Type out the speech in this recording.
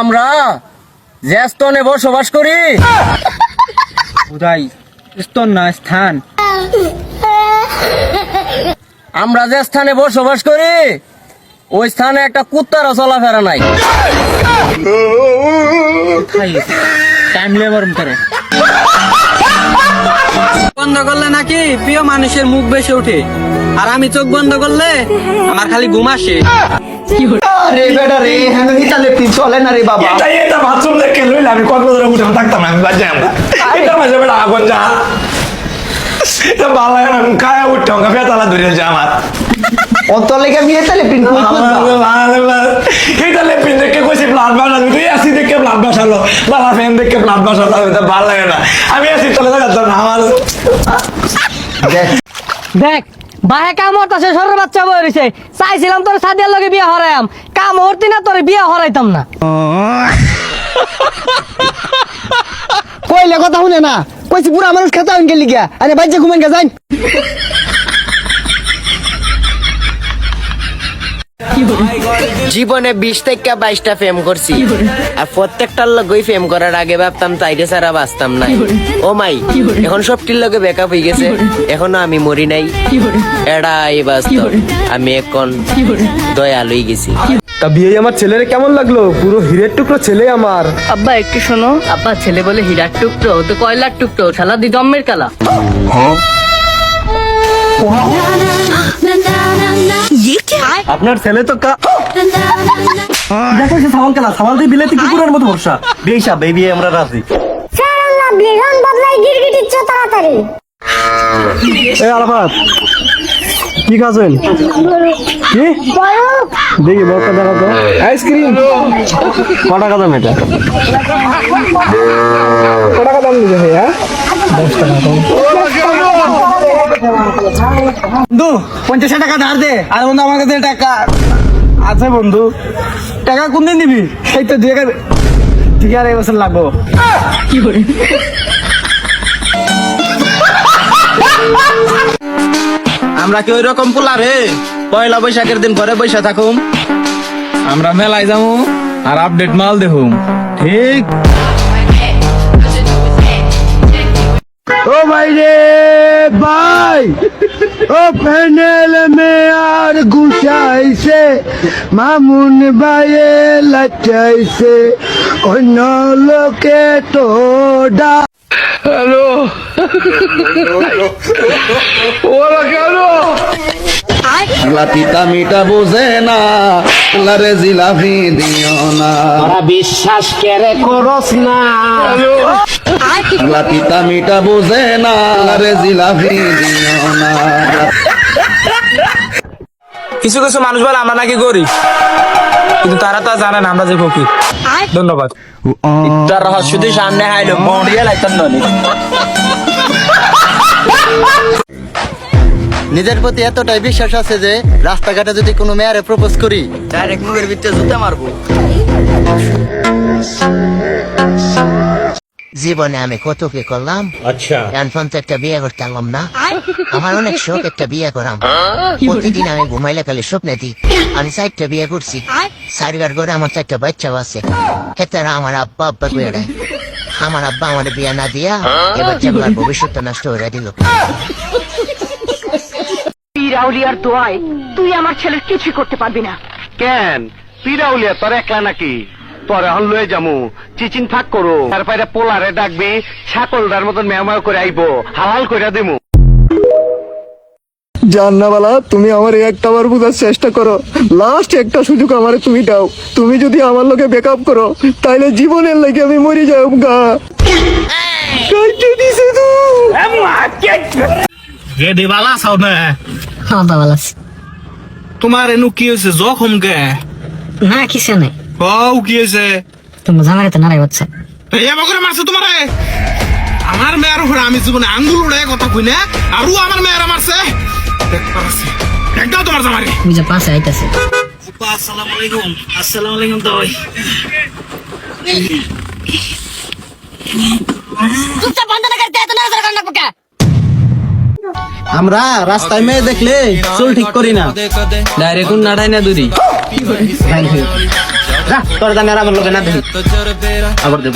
আমরা যে স্তনে বসবাস করি। স্তন না স্থান। আমরা যে স্থানে বসবাস করি ওই স্থানে একটা কুত্তারও চলাফেরা নাই। টাইম লেবার করে বন্ধ করলে নাকি প্রিয় মানুষের মুখ বেশি ওঠে। আর আমি চোখ বন্ধ করলে আমার খালি ঘুম আসে। আরে বেটা রে হ্যাঁ ইতালে তুই চলে না রে বাবা। এটা এটা বাথরুম দেখে লইলে আমি কক্সবাজারে উঠে থাকতাম আমি বাজে আমরা এটা মাঝে বেটা আগুন যা। এটা ভালো লাগে আমি খায়া উঠতাম কাফে তালা ধরে যা আমার। অত আমি ইতালে পিন কই এটা লেপিন দেখে কইছি ব্লাড বাসালো তুই আসি দেখে ব্লাড বাসালো বালা ফ্যান দেখে ব্লাড বাসালো এটা ভালো লাগে না আমি আসি চলে না আমার দেখ। দেখ বাহে কাম হরতাছে সরের বাচ্চা বই রইছে। চাইছিলাম তোর সাদিয়ার লগে বিয়া হরাইম কাম হরতি না, তোর বিয়া হরাইতাম না। কইলে কথা শুনে না। কইছি পুরা মানুষ খেতা হইন গেলি গিয়া। আরে বাইজে ঘুমেন গা যাই জীবনে বিশ থেকে বাইশটা ফেম করছি। আর প্রত্যেকটার লগই ফেম করার আগে ভাবতাম তাইরে সারা বাঁচতাম না। ও মাই এখন সবটির লগে ব্যাকআপ হয়ে গেছে। এখনও আমি মরি নাই। এড়াই বাস্তব আমি এখন দয়ালুই গেছি। তা বিয়ে আমার ছেলের কেমন লাগল? পুরো হীরের টুকরো ছেলে আমার। আব্বা একটু শোনো। আব্বা ছেলে বলে হীরার টুকরো তো কয়লার টুকরো শালা দি জম্মের কালা। আপনার ছেলে তো কা দেখো সে সাওয়াল খেলা সাওয়াল দিয়ে বিলেতি কুকুরের মতো ভরসা। বেশা বেবি আমরা রাজি। তাড়াতাড়ি। এই আরাফাত কি খাচ্ছেন? কি? দেখি বক্তা দেখা তো। আইসক্রিম। ক টাকা দাম এটা ক টাকা দাম দিতে ভাইয়া বন্ধু পঞ্চাশ টাকা ধার দে। আর বন্ধু আমার কাছে টাকা আছে বন্ধু। টাকা কোন দিন দিবি? এই তো দুই হাজার ঠিক আছে এই বছর লাগবো। আমরা কি ওই রকম পোলা রে? পয়লা বৈশাখের দিন ঘরে বৈশা থাকুম। আমরা মেলায় যাব আর আপডেট মাল দেখুম। ঠিক। ও ভাই রে ভাই ও প্যানেল মে আর গুছাইছে মামুন ভাইয়ে লাচাইছে অন্য লোকে তো ডা লাতিতা মিটা বোঝে না লারে জিলাপি দিও না। বিশ্বাস কেরে করস না। লাতিতা মিটা বোঝে না লারে জিলাপি দিও না। কিছু কিছু মানুষ বলে আমরা নাকি গরিব। কিন্তু তারা তো আর জানে না আমরা যে ফকির। ধন্যবাদ। তার রহস্য সামনে হাইলো বড়িয়া লাইতাম নিজের প্রতি এতটাই বিশ্বাস আছে যে রাস্তাঘাটে যদি কোনো মেয়ারে প্রপোজ করি ডাইরেক্ট মুখের ভিতরে জুতে মারবো। জীবনে আমি কত কি করলাম? আচ্ছা। এখন তো একটা বিয়ে করতে পারলাম না। আমার অনেক শখ একটা বিয়ে করাম। প্রতিদিন আমি ঘুমাইলে খালি স্বপ্নে দিই। আমি চারটা বিয়ে করছি। চারিবার করে আমার চারটা বাচ্চাও আছে। হেতারা আমার আব্বা আব্বা করে দেয়। আমার আব্বা আমার বিয়ে না দিয়া এ বাচ্চাগুলোর ভবিষ্যৎটা নষ্ট করে দিল। পিরাউলিয়ার দোয়ায় তুই আমার ছেলের কিছু করতে পারবি না। কেন? পিরাউলিয়া তোর একলা নাকি? তোর এখন লয়ে যামু। চিচিন ফাঁক করো। তারপরে পোলারে ডাকবি ছাকলদার মতন মেয়ামায় করে আইবো। হালাল কইরা দিমু। জান্নাবালা তুমি আমার একটা বার বোঝার চেষ্টা করো। লাস্ট একটা সুযোগ আমারে তুমি দাও। তুমি যদি আমার লোকে ব্যাকআপ করো তাইলে জীবনের লাগে আমি মরে যাও গা। দিছে তো! হ্যাঁ বাবা লাস তোমার এনু কি হয়েছে? জখম কে না কিছু নাই। কও কি হয়েছে? তুমি জামারে তো নারাই হচ্ছে এই আমার করে মারছে তোমারে? আমার মেয়ের উপরে আমি জীবনে আঙ্গুল উড়ে কথা কই না আরু আমার মেয়ের মারছে। একটাও তোমার জামারে তুমি যে পাশে আইতাছে। আসসালামু আলাইকুম। আসসালামু আলাইকুম তো আমরা রাস্তায় মেয়ে দেখলে চুল ঠিক করি না। ডাইরেক্ট নাড়াই না দুরি। যা তোর জানি আমার লোকে না দেখি। আবার দে